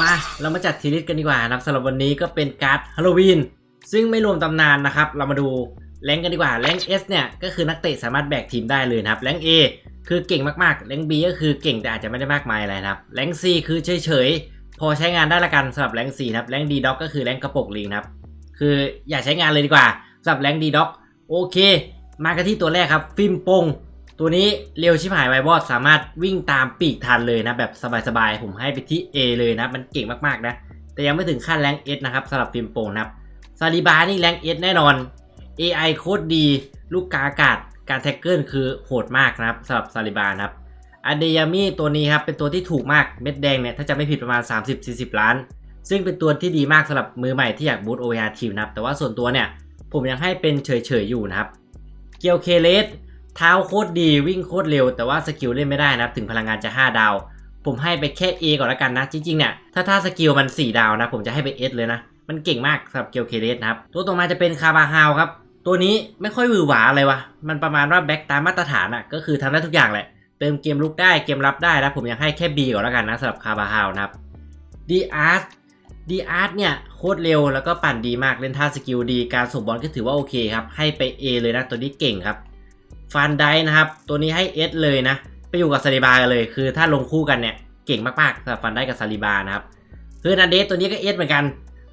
มาเรามาจัดทีลิสต์กันดีกว่านะครับสำหรับวันนี้ก็เป็นการ์ดฮาโลวีนซึ่งไม่รวมตำนานนะครับ เรามาดูแรงกันดีกว่าแรงค์ S เนี่ยก็คือนักเตะสามารถแบกทีมได้เลยนะครับแรงค์ A คือเก่งมากๆแรงค์ B ก็คือเก่งแต่อาจจะไม่ได้มากมายอะไรนะครับแรงค์ C คือเฉยๆพอใช้งานได้ละกันสำหรับแรงค์ C นะครับแรงค์ D Dog ก็คือแรงกระปกลิงครับคืออย่าใช้งานเลยดีกว่าสำหรับแรงค์ D Dog โอเค มากันที่ตัวแรกครับฟิล์มปง ตัวนี้เร็วชิบหายไวบอดสามารถวิ่งตามปีกทันเลยนะ แบบสบายๆ ผมให้ไปที่ A เลยนะ มันเก่งมากๆนะ แต่ยังไม่ถึงขั้นแรง S นะครับสำหรับฟิล์มโป่งนะครับซาลิบานี่แรง S แน่นอน AI โคตรดี ลูกกาอากาศ การแท็กเกิลคือโหดมากนะครับสำหรับซาลิบานะครับอเดยามิตัวนี้ครับเป็นตัวที่ถูกมากเม็ดแดงเนี่ยถ้าจะไม่ผิดประมาณ 30-40 ล้าน ซึ่งเป็นตัวที่ดีมากสำหรับมือใหม่ที่อยากบูต OR ทีมนะครับแต่ว่าส่วนตัวเนี่ยผมยังให้เป็นเฉยๆอยู่นะครับเกียวเคเลส เท้าโคตรดีวิ่งโคตรเร็ว แต่ว่าสกิลเล่นไม่ได้นะถึงพลังงานจะ 5 ดาว ผมให้ไปแค่ A ก่อนละกันนะ จริงๆเนี่ยถ้าถ้าสกิลมัน 4 ดาวนะ ผมจะให้ไป S เลยนะ มันเก่งมากสำหรับเกียวเคเดสนะครับ ตัวต่อมาจะเป็นคาบาฮาวครับ ตัวนี้ไม่ค่อยหวือหวาอะไรวะมันประมาณว่าแบ็กตามมาตรฐานอะ่ะก็คือทำได้ทุกอย่างแหละเติมเกมลุกได้เกมรับได้นะผมยังให้แค่ B ก่อนละกันนะสำหรับคาบาฮาวนะครับดีอาร์ดีอาร์เนี่ยโคตรเร็วแล้วก็ปั่นดีมากเล่นท่าสกิลดีการส่งบอลก็ถือว่าโอเคครับให้ไป A เลยนะตัวนี้เก่งครับ ฟันไดนะครับ ตัวนี้ให้ S เลยนะ ไปอยู่กับซาลิบากันเลย คือถ้าลงคู่กันเนี่ยเก่งมากๆสำหรับฟันไดกับซาลิบานะครับเฮอร์นันเดสตัวนี้ก็ S เหมือนกัน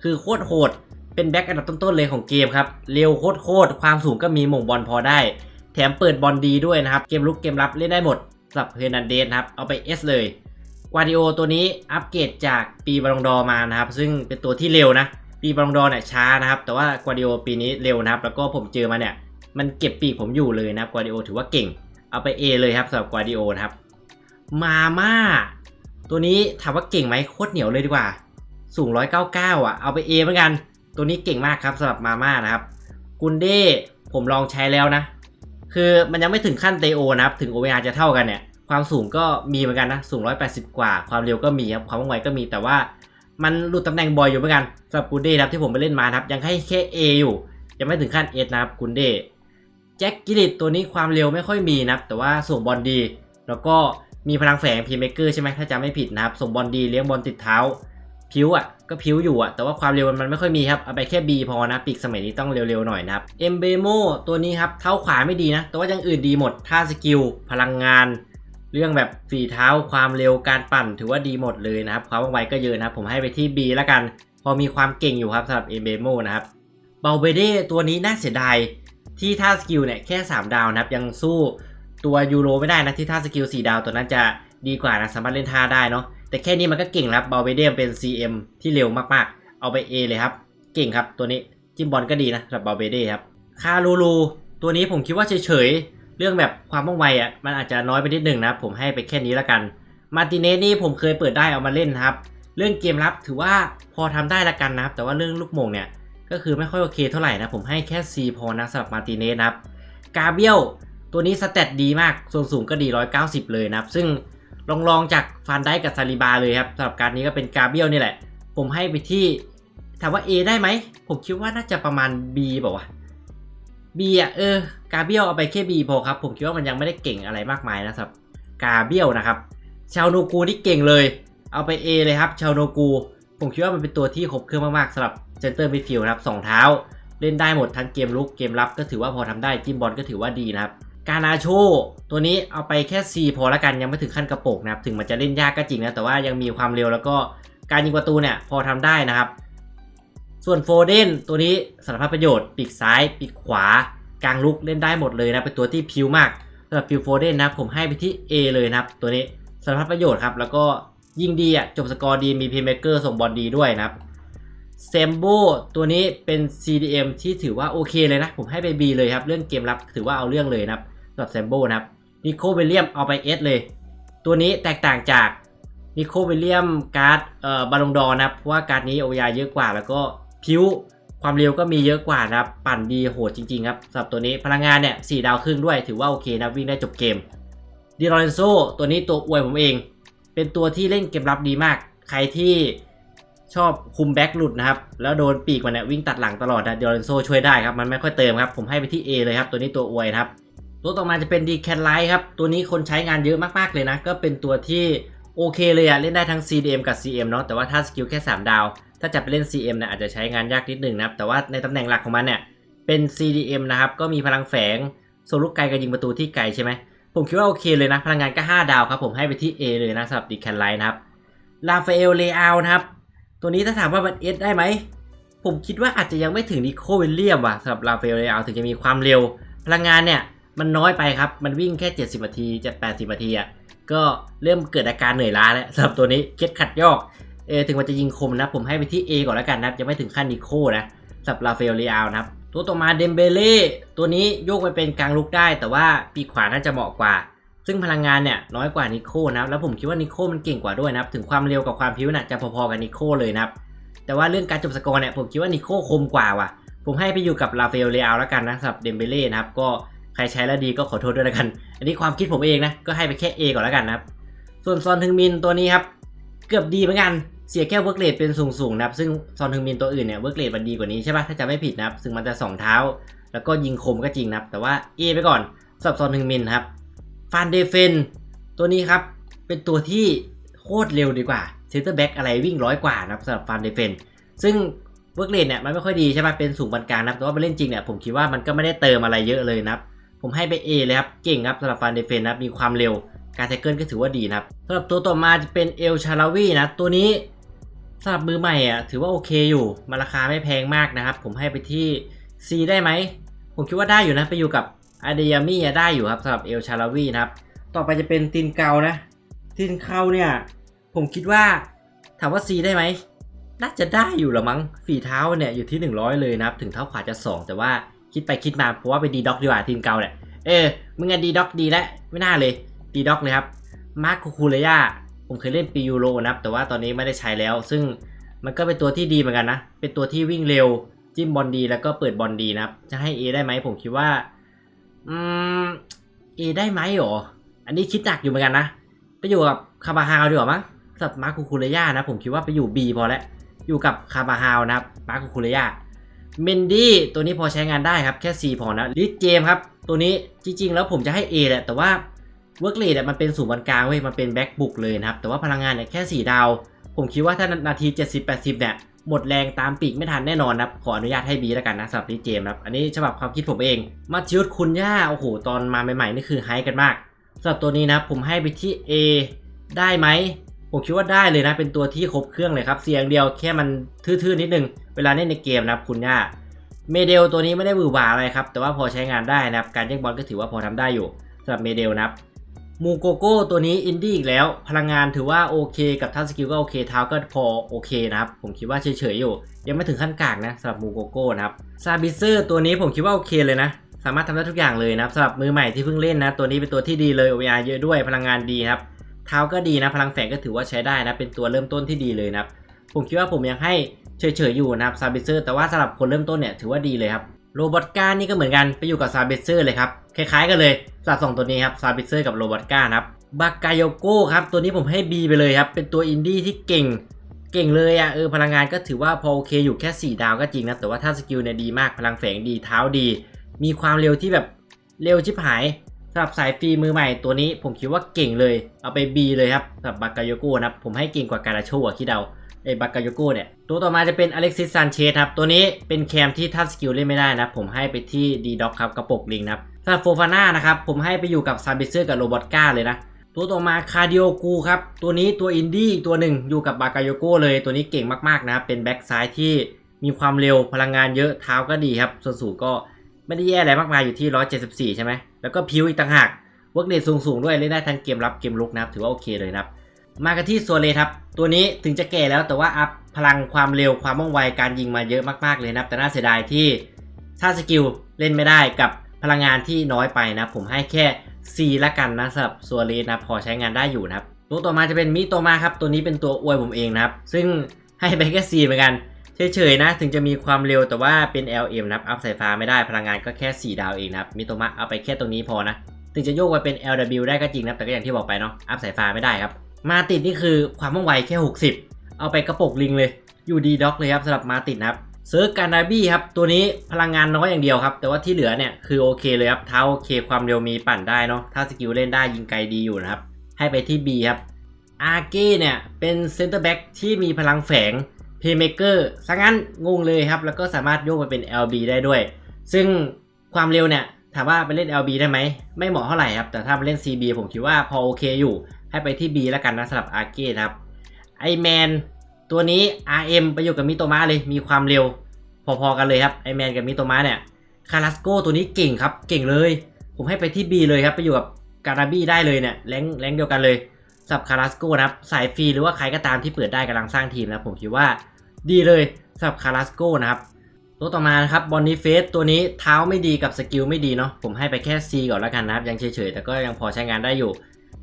คือโคตรโหด เป็นแบ็กอันดับต้นๆเลยของเกมครับ เร็วโคตรๆความสูงก็มีหม่งบอลพอได้ แถมเปิดบอลดีด้วยนะครับ เกมลุกเกมรับเล่นได้หมดสำหรับเฮอร์นันเดสครับ เอาไป S เลยกวาดิโอตัวนี้อัปเกรดจากปีบอลงดอมานะครับ ซึ่งเป็นตัวที่เร็วนะ ปีบอลงดอเนี่ยช้านะครับ แต่ว่ากวาดิโอปีนี้เร็วนะครับ แล้วก็ผมเจอมาเนี่ย มันเก็บปีกผมอยู่เลยนะครับกวาดิโอถือว่าเก่ง เอาไป A เลยครับสำหรับกวาดิโอนะครับ มาม่า ตัวนี้ถามว่าเก่งไหมโคตรเหนียวเลยดีกว่า สูง 199 อะ เอาไป A เหมือนกัน ตัวนี้เก่งมากครับสำหรับมาม่านะครับ กุนเด้ผมลองใช้แล้วนะ คือมันยังไม่ถึงขั้นเตโอนะครับ ถึง OVR จะเท่ากันเนี่ย ความสูงก็มีเหมือนกันนะ สูง 180 กว่า ความเร็วก็มีครับ ความว่องไวก็มี แต่ว่ามันหลุดตำแหน่งบ่อยอยู่เหมือนกันสำหรับกุนเด้ครับที่ผมไปเล่นมาครับ ยังให้แค่ A อยู่ ยังไม่ถึงขั้น S นะครับกุนเด้ แจ็คกิลิตตัวนี้ความเร็วไม่ค่อยมีนะครับแต่ว่าส่งบอลดี แล้วก็มีพลังแฝงพีเมเกอร์ใช่ไหมถ้าจำไม่ผิดนะครับ ส่งบอลดีเลี้ยงบอลติดเท้า พิ้วอะก็พิ้วอยู่อะแต่ว่าความเร็วมันไม่ค่อยมีครับเอาไปแค่ B พอนะปีกสมัยนี้ต้องเร็วๆหน่อยนะครับเอมเบโมตัวนี้ครับเท้าขวาไม่ดีนะ แต่ว่าอยังอื่นดีหมดท่าสกิลพลังงาน เรื่องแบบฝีเท้าความเร็วการปั่น ถือว่าดีหมดเลยนะครับความว่องไวก็เยอะนะครับผมให้ไปที่ B แล้วกัน พอมีความเก่งอยู่ครับสำหรับเอมเบโมนะครับเบลเบเดตัวนี้น่าเสียดาย ที่ท่าสกิลเนี่ยแค่ 3 ดาวนะครับยังสู้ตัวยูโรไม่ได้นะที่ท่าสกิล 4 ดาวตัวนั้นจะดีกว่านะสามารถเล่นท่าได้เนาะแต่แค่นี้มันก็เก่งแล้วบาเวเดียมเป็น CM ที่เร็วมากๆ เอาไป A เลยครับ เก่งครับตัวนี้จิมบอลก็ดีนะสำหรับบาเวเดียครับคารูลูตัวนี้ผมคิดว่าเฉยๆ เรื่องแบบความว่องไวอะมันอาจจะน้อยไปนิดหนึ่งนะผมให้ไปแค่นี้แล้วกันมาติเนสนี่ผมเคยเปิดได้เอามาเล่นครับ เรื่องเกมรับถือว่าพอทำได้ละกันนะครับแต่ว่าเรื่องลูกโมงเนี่ย ก็คือไม่ค่อยโอเคเท่าไหร่นะ ผมให้แค่ C พอนะสำหรับมาร์ติเนสนะครับกาเบียลตัวนี้สเตตดีมาก ส่วนสูงก็ดี 190 เลยนะครับ ซึ่งลองลองจากฟันได้กับซาลิบาเลยครับสำหรับการนี้ก็เป็นกาเบียลนี่แหละ ผมให้ไปที่ถามว่า A ได้ไหม ผมคิดว่าน่าจะประมาณ B บอกว่า B อะเออกาเบียลเอาไปแค่ B พอครับ ผมคิดว่ามันยังไม่ได้เก่งอะไรมากมายนะสำหรับกาเบียลนะครับ ชาวโนกูนี่เก่งเลย เอาไป A เลยครับ ชาวโนกู ผมคิดว่ามันเป็นตัวที่ครบเครื่องมากๆสำหรับ เซนเตอร์มิดฟิลด์ครับสองเท้า เล่นได้หมดทั้งเกมลุกเกมรับก็ถือว่าพอทำได้จิ้มบอลก็ถือว่าดีนะครับกานาโชตัวนี้เอาไปแค่ C พอละกันยังไม่ถึงขั้นกระโปงนะครับถึงมันจะเล่นยากก็จริงนะแต่ว่ายังมีความเร็วแล้วก็การยิงประตูเนี่ยพอทำได้นะครับ ส่วนโฟเดนตัวนี้สารพัดประโยชน์ปีกซ้ายปีกขวากลางลุกเล่นได้หมดเลยนะเป็นตัวที่พิวมากสำหรับฟิลโฟเดนนะผมให้ไปที่ A เลยนะครับ ตัวนี้สารพัดประโยชน์ครับแล้วก็ยิงดีอะจบสกอร์ดีมีเพย์เมเกอร์ส่งบอลดีด้วยนะครับ เซมโบตัวนี้เป็น CDM ที่ถือว่าโอเคเลยนะ ผมให้ไป B เลยครับ เรื่องเกมรับถือว่าเอาเรื่องเลยนะครับสำหรับเซมโบนะครับนิโคเวลเลียมเอาไป S เลย ตัวนี้แตกต่างจากนิโคเวลเลียมการ์ดเอ่อบาลงดอนะครับเพราะว่าการ์ดนี้โอยาเยอะกว่า แล้วก็พิ้วความเร็วก็มีเยอะกว่านะครับ ปั่นดีโหดจริงๆครับสำหรับตัวนี้พลังงานเนี่ยสดาวครึ่งด้วยถือว่าโอเคนะวิ่งได้จบเกมดิโรเรนโซตัวนี้ตัวอวยผมเอง เป็นตัวที่เล่นเกมรับดีมาก ใครที่ ชอบคุมแบ็กหลุดนะครับ แล้วโดนปีกมันเนี่ยวิ่งตัดหลังตลอดนะเดโรนโซช่วยได้ครับ มันไม่ค่อยเติมครับ ผมให้ไปที่ A เลยครับ ตัวนี้ตัวอวยครับ ตัวต่อมาจะเป็นดีแคทไลท์ครับ ตัวนี้คนใช้งานเยอะมากๆเลยนะ ก็เป็นตัวที่โอเคเลยอะเล่นได้ทั้ง CDM กับ CM เนาะ แต่ว่าถ้าสกิลแค่ 3 ดาว ถ้าจะไปเล่น CM เนี่ยอาจจะใช้งานยากนิดนึงนะครับ แต่ว่าในตำแหน่งหลักของมันเนี่ยเป็น CDM นะครับ ก็มีพลังแฝงโซลูกไกลกับยิงประตูที่ไกลใช่ไหมผมคิดว่าโอเคเลยนะ พลังงานก็ 5 ดาวครับ ผมให้ไปที่ A เลยนะสำหรับดิแคนไลน์นะครับลาฟาเอลเลอานะครับ ตัวนี้ถ้าถามว่ามัน S ได้ไหม ผมคิดว่าอาจจะยังไม่ถึงนิโควิลเลียมว่ะสำหรับลาฟาเอลเอาถึงจะมีความเร็ว พลังงานเนี่ย มันน้อยไปครับ มันวิ่งแค่ 70นาทีจะ80นาทีอะก็เริ่มเกิดอาการเหนื่อยล้าแล้วสำหรับตัวนี้เคล็ดขัดยอกเออถึงมันจะยิงคมนะ ผมให้ไปที่ A ก่อนแล้วกันนะยังไม่ถึงขั้นนิโคนะสำหรับลาเอลเลอานะครับตัวต่อมาเดมเบเล่ตัวนี้โยกไปเป็นกลางลุกได้ แต่ว่าปีกขวาน่าจะเหมาะกว่า ซึ่งพลังงานเนี่ยน้อยกว่านิโคนะครับแล้วผมคิดว่านิโคมันเก่งกว่าด้วยนะครับถึงความเร็วกับความพิ้วน่ะจะพอๆกับนิโคเลยนะครับแต่ว่าเรื่องการจบสกอร์เนี่ยผมคิดว่านิโคคมกว่าว่ะ ผมให้ไปอยู่กับลาเฟลเลอาแล้วกันนะสำหรับเดมเบเล่นะครับก็ใครใช้แล้วดีก็ขอโทษด้วยแล้วกัน อันนี้ความคิดผมเองนะก็ให้ไปแค่ A ก่อนแล้วกันนะครับส่วนซอนทึงมินตัวนี้ครับเกือบดีเหมือนกันเสียแค่เวิร์กเรทเป็นสูงๆนะครับซึ่งซอนทึงมินตัวอื่นเนี่ยเวิร์กเรทมันดีกว่านี้ใช่ปะถ้าจำไม่ผิดนะครับซึ่งมันจะสองเท้า แล้วก็ยิงคมก็จริงนะครับแต่ว่า A ไปก่อนสำหรับซอนทึงมินครับ ฟานเดเฟน ตัวนี้ครับ เป็นตัวที่โคตรเร็วดีกว่าเซนเตอร์แบ็กอะไรวิ่งร้อยกว่านะครับสำหรับฟานเดเฟน ซึ่งเวิร์กเรทเนี่ยมันไม่ค่อยดีใช่ปะเป็นสูงปานกลางนะแต่ว่าไปเล่นจริงเนี่ยผมคิดว่ามันก็ไม่ได้เติมอะไรเยอะเลยนะครับผมให้ไป A เลยครับ เก่งครับสำหรับฟานเดเฟนนะมีความเร็วการแท็กเกิลก็ถือว่าดีนะครับสำหรับตัวต่อมาจะเป็นเอลชาลาวีนะตัวนี้สำหรับมือใหม่อะถือว่าโอเคอยู่มันราคาไม่แพงมากนะครับ ผมให้ไปที่ C ได้ไหม ผมคิดว่าได้อยู่นะไปอยู่กับ อาเดยมี่ได้อยู่ครับสำหรับเอลชาลาวีนะครับ ต่อไปจะเป็นตินเกานะ ตินเกาเนี่ย ผมคิดว่าถามว่า C ได้ไหม น่าจะได้อยู่ละมั้ง ฝีเท้าเนี่ยอยู่ที่ 100 เลยนะครับ ถึงเท้าขวาจะ 2 แต่ว่าคิดไปคิดมาเพราะว่าไปดีด็อกดีกว่าตินเกาเนี่ยเออ มึงอะดีด็อกดีแล้วไม่น่าเลยดีด็อกเลยครับ มาร์คคูคูเรย่าผมเคยเล่นปียูโรนะครับ แต่ว่าตอนนี้ไม่ได้ใช้แล้ว ซึ่งมันก็เป็นตัวที่ดีเหมือนกันนะ เป็นตัวที่วิ่งเร็ว จิ้มบอลดีแล้วก็เปิดบอลดีนะครับ จะให้ A ได้ไหมผมคิดว่า อืม A ได้ไหมหรอ อันนี้คิดหนักอยู่เหมือนกันนะ ไปอยู่กับคาบาฮาวดีกว่ามั้งสำหรับมาร์คูคูเรย่านะ ผมคิดว่าไปอยู่ B พอแล้ว อยู่กับคาบาฮาวนะครับ มาร์คูคูเรย่าเมนดี้ตัวนี้พอใช้งานได้ครับ แค่4พอนะลิสเจมครับ ตัวนี้จริง ๆ แล้วผมจะให้ A แหละ แต่ว่าเวิร์กเรทมันเป็นสูงบรรกลางเว้ย มันเป็นแบ็กบุกเลยนะครับ แต่ว่าพลังงานเนี่ยแค่ 4 ดาว ผมคิดว่าถ้านาที 70-80เนี่ย หมดแรงตามปีกไม่ทันแน่นอนนะครับ ขออนุญาตให้ B แล้วกันนะสำหรับลิสเจมครับ อันนี้ฉบับความคิดผมเอง มาทิวต์คุณย่า โอ้โห ตอนมาใหม่ๆนี่คือไฮกันมากสำหรับตัวนี้นะผมให้ไปที่ A ได้ไหม ผมคิดว่าได้เลยนะ เป็นตัวที่ครบเครื่องเลยครับ เสียงเดียวแค่มันทื่อๆนิดนึง เวลาเล่นในเกมนะครับคุณย่า เมเดลตัวนี้ไม่ได้หวือหวาอะไรครับ แต่ว่าพอใช้งานได้นะครับ การแย่งบอลก็ถือว่าพอทำได้อยู่สำหรับเมเดลนะครับ มูโกโก้ตัวนี้อินดี้อีกแล้ว พลังงานถือว่าโอเค กับท่าสกิลก็โอเคเท้าก็พอโอเคนะครับ ผมคิดว่าเฉยๆอยู่ ยังไม่ถึงขั้นกากนะสำหรับมูโกโก้นะครับซาบิเซอร์ตัวนี้ผมคิดว่าโอเคเลยนะ สามารถทำได้ทุกอย่างเลยนะครับสำหรับมือใหม่ที่เพิ่งเล่นนะ ตัวนี้เป็นตัวที่ดีเลย OVR เยอะด้วยพลังงานดีครับ เท้าก็ดีนะ พลังแฝงก็ถือว่าใช้ได้นะ เป็นตัวเริ่มต้นที่ดีเลยนะครับผมคิดว่าผมยังให้เฉยๆอยู่นะครับซาบิเซอร์แต่ว่าสำหรับคนเริ่มต้นเนี่ยถือว่าดีเลยครับโรบอตก้านี่ก็เหมือนกันไปอยู่กับซาบิเซอร์เลยครับ คล้ายๆกันเลย สับสองตัวนี้ครับซาบิเซอร์กับโรบอตก้าครับบากายโยโก้ครับ ตัวนี้ผมให้ B ไปเลยครับ เป็นตัวอินดี้ที่เก่ง เก่งเลยอะ่ะเออพลังงานก็ถือว่าพอโอเคอยู่แค่ 4 ดาวก็จริงนะ แต่ว่าถ้าสกิลเนี่ยดีมากพลังแฝงดีเท้าดี มีความเร็วที่แบบเร็วชิบหายสำหรับสายฟรีมือใหม่ตัวนี้ผมคิดว่าเก่งเลย เอาไป B เลยครับสำหรับบากายโยโก้นะครับผมให้เก่งกว่าการาโชะคิดเดาไอ้บากายโยโก้เนี่ย ตัวต่อมาจะเป็นอเล็กซิสซานเชสครับ ตัวนี้เป็นแคมที่ทัชสกิลเล่นไม่ได้นะ ผมให้ไปที่ดีด็อกครับ กระปกลิงนะครับ สำหรับโฟฟาน่านะครับ ผมให้ไปอยู่กับซาบิเซอร์กับโรบอตก้าเลยนะ ตัวต่อมาคาร์ดิโอกูครับ ตัวนี้ตัวอินดี้ตัวหนึ่งอยู่กับบากายโยโกเลยตัวนี้เก่งมากๆนะครับเป็นแบ็กซ้ายที่มีความเร็วพลังงานเยอะเท้าก็ดีครับส่วนสูงก็ไม่ได้แย่อะไรมากมายอยู่ที่ 174 ใช่ไหมแล้วก็พิวอีกต่างหากเวิร์กเดทสูงๆด้วยเล่นได้ทั้งเกมรับเกมลุกนะครับถือว่าโอเคเลยนะครับมากันที่โซเลครับ ตัวนี้ถึงจะแก่แล้วแต่ว่าอัพพลังความเร็วความว่องไวการยิงมาเยอะมากๆเลยนะครับ แต่น่าเสียดายที่ถ้าสกิลเล่นไม่ได้กับ พลังงานที่น้อยไปนะ ผมให้แค่ C ละกันนะสำหรับซัวเรสนะพอใช้งานได้อยู่นะครับ ตัวต่อมาจะเป็นมิโตมาครับ ตัวนี้เป็นตัวอวยผมเองนะครับ ซึ่งให้ไปแค่ C เหมือนกันเฉยๆนะ ถึงจะมีความเร็วแต่ว่าเป็น LM นะครับ อัพสายฟ้าไม่ได้พลังงานก็แค่ 4 ดาวเองนะครับมิโตมาเอาไปแค่ตรงนี้พอนะ ถึงจะโยกไปเป็น LW ได้ก็จริงนะแต่ก็อย่างที่บอกไปเนาะอัพสายฟ้าไม่ได้ครับ มาติดนี่คือความว่องไวแค่ 60 เอาไปกระปกลิงเลย อยู่ดีด็อกเลยครับสำหรับมาติดนะครับ เซิร์ฟการนาบี้ครับ ตัวนี้พลังงานน้อยอย่างเดียวครับ แต่ว่าที่เหลือเนี่ยคือโอเคเลยครับเท้าโอเคความเร็วมีปั่นได้เนาะถ้าสกิลเล่นได้ยิงไกลดีอยู่นะครับ ให้ไปที่ B ครับอาร์เก้เนี่ยเป็นเซนเตอร์แบ็กที่มีพลังแฝงเพย์เมเกอร์ซะงั้นงงเลยครับ แล้วก็สามารถโยกไปเป็น LB ได้ด้วย ซึ่งความเร็วเนี่ยถามว่าไปเล่น LB ได้ไหม ไม่เหมาะเท่าไหร่ครับ แต่ถ้าไปเล่น CB ผมคิดว่าพอโอเคอยู่ ให้ไปที่ B แล้วกันนะสำหรับอาร์เก้ครับไอแมน ตัวนี้ RM ไปอยู่กับมิโตมะเลย มีความเร็ว พอๆกันเลยครับไอแมนกับมิโตมะเนี่ย คาราสโกตัวนี้เก่งครับ เก่งเลย ผมให้ไปที่ B เลยครับ ไปอยู่กับการาบี้ได้เลยเนี่ย แรงแรงเดียวกันเลยสับคาราสโกนะครับ สายฟรีหรือว่าใครก็ตามที่เปิดได้กำลังสร้างทีมนะผมคิดว่าดีเลยสับคาราสโกนะครับ ตัวต่อมานะครับบอนนี่เฟสตัวนี้เท้าไม่ดีกับสกิลไม่ดีเนาะ ผมให้ไปแค่ C ก่อนแล้วกันนะครับ ยังเฉยๆ แต่ก็ยังพอใช้งานได้อยู่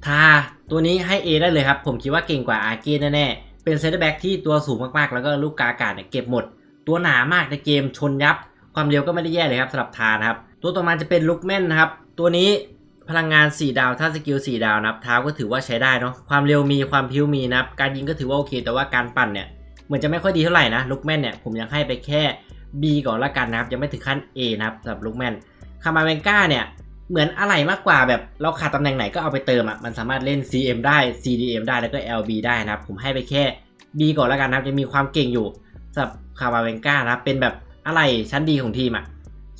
ทาตัวนี้ให้ A ได้เลยครับ ผมคิดว่าเก่งกว่าอาร์เกนแน่ๆ เป็นเซนเตอร์แบ็กที่ตัวสูงมากๆ แล้วก็ลูกกาอากาศเนี่ยเก็บหมด ตัวหนามากในเกมชนยับ ความเร็วก็ไม่ได้แย่เลยครับสำหรับทานะครับ ตัวต่อมาจะเป็นลุกแมนนะครับ ตัวนี้พลังงาน 4 ดาวถ้าสกิล 4 ดาวนะครับเท้าก็ถือว่าใช้ได้เนาะความเร็วมีความพิ้วมีนะครับการยิงก็ถือว่าโอเค แต่ว่าการปั่นเนี่ยเหมือนจะไม่ค่อยดีเท่าไหร่นะลุกแมนเนี่ยผมยังให้ไปแค่ B ก่อนละกันนะครับยังไม่ถึงขั้น A นะครับสำหรับลุกแมนคามาเวนก้าเนี่ย เหมือนอะไรมากกว่าแบบเราขาดตำแหน่งไหนก็เอาไปเติมอะมันสามารถเล่น CM ได้ CDM ได้แล้วก็ LB ได้นะครับ ผมให้ไปแค่ B ก่อนละกันนะครับจะมีความเก่งอยู่สำหรับคามาเวนก้านะครับเป็นแบบอะไรชั้นดีของทีมอะ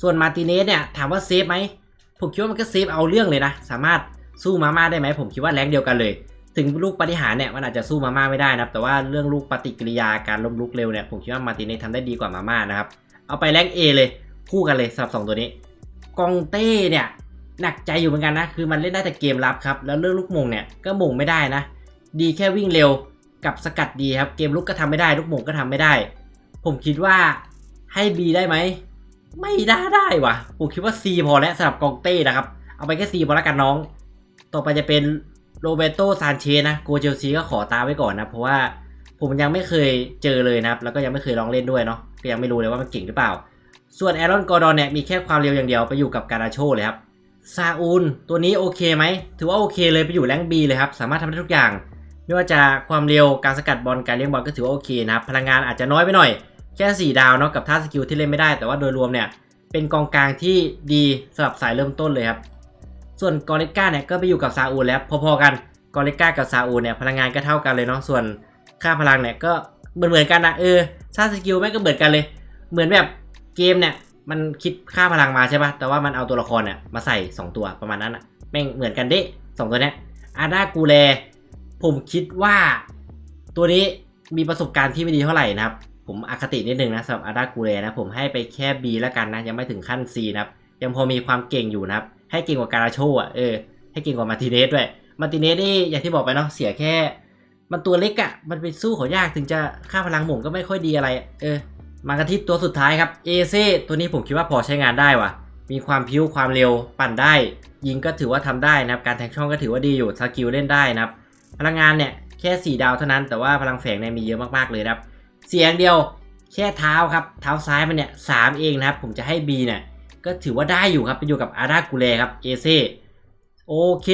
ส่วนมาร์ติเนสเนี่ยถามว่าเซฟไหมผมคิดว่ามันก็เซฟเอาเรื่องเลยนะ สามารถสู้มาม่าได้ไหมผมคิดว่าแรงเดียวกันเลย ถึงลูกปฏิหารเนี่ยมันอาจจะสู้มาม่าไม่ได้นะครับ แต่ว่าเรื่องลูกปฏิกิริยาการล้มลุกเร็วเนี่ยผมคิดว่ามาร์ติเนสทำได้ดีกว่ามาม่านะครับเอาไปแรงเอเลยคู่กันเลยสำหรับสองตัวนี้กองเต้เนี่ย หนักใจอยู่เหมือนกันนะ คือมันเล่นได้แต่เกมรับครับ แล้วเรื่องลูกมงเนี่ยก็มงไม่ได้นะ ดีแค่วิ่งเร็วกับสกัดดีครับ เกมลุกก็ทำไม่ได้ ลูกมงก็ทำไม่ได้ ผมคิดว่าให้ B ได้ไหม ไม่ได้ได้วะผมคิดว่า C พอแล้วสำหรับกองเต้นะครับ เอาไปแค่ C พอแล้วกันน้อง ต่อไปจะเป็นโรเบโตซานเชสนะ โกเจลซีก็ขอตาไว้ก่อนนะ เพราะว่าผมยังไม่เคยเจอเลยนะครับ แล้วก็ยังไม่เคยลองเล่นด้วยเนาะ ก็ยังไม่รู้เลยว่ามันเก่งหรือเปล่า ส่วนแอรอนกอร์ดอนเนี่ยมีแค่ความเร็วอย่างเดียวไปอยู่กับการาโชเลยครับ ซาอูลตัวนี้โอเคไหม ถือว่าโอเคเลยไปอยู่แรงบีเลยครับ สามารถทำได้ทุกอย่าง ไม่ว่าจะความเร็วการสกัดบอลการเลี้ยงบอลก็ถือว่าโอเคนะครับ พลังงานอาจจะน้อยไปหน่อย แค่ 4 ดาวเนาะกับท่าสกิลที่เล่นไม่ได้ แต่ว่าโดยรวมเนี่ย เป็นกองกลางที่ดีสำหรับสายเริ่มต้นเลยครับ ส่วนกอริก้าเนี่ยก็ไปอยู่กับซาอูลแล้วพอๆกันกอริก้ากับซาอูลเนี่ยพลังงานก็เท่ากันเลยเนาะส่วนค่าพลังเนี่ยก็เหมือนเหมือนๆกันนะเออท่าสกิลแม่งก็เหมือนกันเลย เหมือนแบบเกมเนี่ย มันคิดค่าพลังมาใช่ปะแต่ว่ามันเอาตัวละครเนี่ยมาใส่ 2 ตัวประมาณนั้นอะแม่งเหมือนกันเด้สองตัวเนี้ยอาดากูแล ผมคิดว่าตัวนี้มีประสบการณ์ที่ไม่ดีเท่าไหร่นะครับ ผมอคตินิดนึงนะสำหรับอาดากูแลนะ ผมให้ไปแค่ B แล้วกันนะ ยังไม่ถึงขั้น C นะครับ ยังพอมีความเก่งอยู่นะครับ ให้เก่งกว่าการาโชอะเออ ให้เก่งกว่ามาติเนสด้วย มาติเนสนี่อย่างที่บอกไปเนาะเสียแค่ มันตัวเล็กอะ่ะมันไปสู้เขายากถึงจะค่าพลังหม่งก็ไม่ค่อยดีอะไร เออ มากันที่ตัวสุดท้ายครับเอเซตัวนี้ผมคิดว่าพอใช้งานได้ว่ะ มีความพิ้วความเร็วปั่นได้ ยิงก็ถือว่าทำได้นะครับ การแทงช่องก็ถือว่าดีอยู่สกิลเล่นได้นะครับ พลังงานเนี่ยแค่ 4 ดาวเท่านั้นแต่ว่าพลังแฝงเนี่ยมีเยอะมากๆเลยนะครับเสียงเดียวแค่เท้าครับ เท้าซ้ายมันเนี่ยสามเองนะครับ ผมจะให้ B เนี่ยก็ถือว่าได้อยู่ครับไปอยู่กับอารากูเลครับเอเซโอเค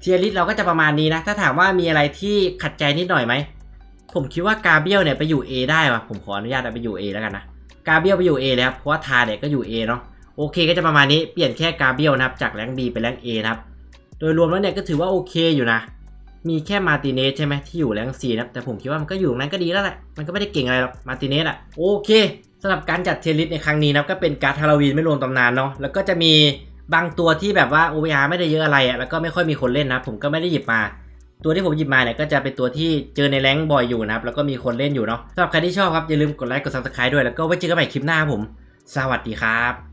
เทียริสเราก็จะประมาณนี้นะ ถ้าถามว่ามีอะไรที่ขัดใจนิดหน่อยไหม ผมคิดว่ากาเบียลเนี่ยไปอยู่ A ได้ว่ะผมขออนุญาตไปอยู่ A แล้วกันนะกาเบียลไปอยู่ A เลยครับเพราะว่าทาเนี่ยก็อยู่ A เนาะโอเคก็จะประมาณนี้เปลี่ยนแค่กาเบียลนะครับจากแรง B เป็นแรง A นะครับโดยรวมแล้วเนี่ยก็ถือว่าโอเคอยู่นะ มีแค่มาร์ติเนสใช่ไหมที่อยู่แรง C นะครับแต่ผมคิดว่ามันก็อยู่ตรงนั้นก็ดีแล้วแหละมันก็ไม่ได้เก่งอะไรหรอกมาร์ติเนสอะโอเคสำหรับการจัดเทลิสในครั้งนี้นะก็เป็นการ์ดฮาโลวีนไม่รวมตำนานเนาะแล้วก็จะมีบางตัวที่แบบว่า OVR ไม่ได้เยอะอะไรอะแล้วก็ไม่ค่อยมีคนเล่นนะ ผมก็ไม่ได้หยิบมา ตัวที่ผมหยิบมาเนี่ยก็จะเป็นตัวที่เจอในแรงบ่อยอยู่นะครับแล้วก็มีคนเล่นอยู่เนาะสำหรับใครที่ชอบครับอย่าลืมกดไลค์กดซับสไคร b e ด้วยแล้วก็ไว้เจอกันใหม่คลิปหน้าผม สวัสดีครับ